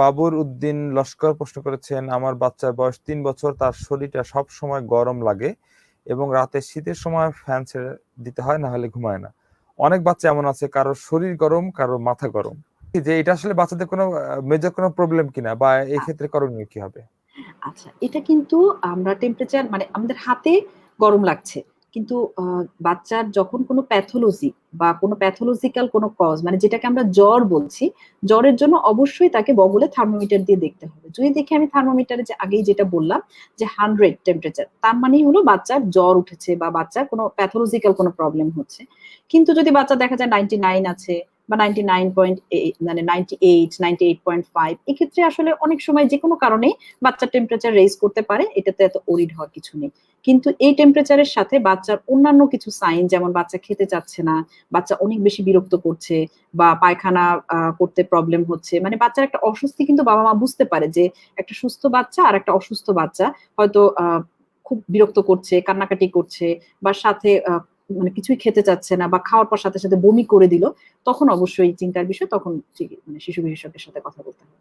বাবুর উদ্দিন লস্কর প্রশ্ন করেছেন আমার বাচ্চার বয়স তিন বছর তার শরীরটা সব সময় গরম লাগে এবং রাতে শীতের সময় ফ্যান ছেড়ে দিতে হয় না হলে ঘুমায় না। অনেক বাচ্চা এমন আছে কারোর শরীর গরম কারোর মাথা গরম। যে এটা আসলে বাচ্চাদের কোনো মেজর কোনো প্রবলেম কিনা বা এই ক্ষেত্রে করণীয় কি হবে? আচ্ছা এটা কিন্তু আমরা টেম্পারেচার মানে আমাদের হাতে গরম লাগছে। কিন্তু বাচ্চার যখন কোনো প্যাথোলজি বা কোনো প্যাথোলজিক্যাল কোনো কজ মানে যেটাকে আমরা জ্বর বলছি, জ্বরের জন্য অবশ্যই তাকে বগলে থার্মোমিটার দিয়ে দেখতে হবে। যদি দেখি আমি থার্মোমিটারে যে আগেই যেটা বললাম, যে হান্ড্রেড টেম্পারেচার তার মানেই হলো বাচ্চার জ্বর উঠেছে বা বাচ্চার কোনো প্যাথোলজিক্যাল কোনো প্রবলেম হচ্ছে। কিন্তু যদি বাচ্চা দেখা যায় নাইনটি নাইন আছে বা নাইনটি নাইন পয়েন্ট মানে ninety eight ninety eight point five এক্ষেত্রে আসলে অনেক সময় যে কোনো কারণেই বাচ্চার টেম্পারেচার রেজ করতে পারে, এটাতে এত ওরিড হওয়ার কিছু নেই। কিন্তু এই টেম্পারেচারের সাথে বাচ্চার অন্যান্য কিছু সাইন যেমন বাচ্চা খেতে চাচ্ছে না, বাচ্চা অনেক বেশি বিরক্ত করছে, বা পায়খানা করতে প্রবলেম হচ্ছে মানে বাচ্চার একটা অস্বস্তি কিন্তু বাবা মা বুঝতে পারে যে একটা সুস্থ বাচ্চা আর একটা অসুস্থ বাচ্চা হয়তো খুব বিরক্ত করছে, কান্নাকাটি করছে, বা সাথে মানে কিছুই খেতে চাচ্ছে না বা খাওয়ার পর সাথে সাথে বমি করে দিল, তখন অবশ্যই চিন্তার বিষয় তখন মানে শিশু বিশেষজ্ঞের সাথে কথা বলতে হবে।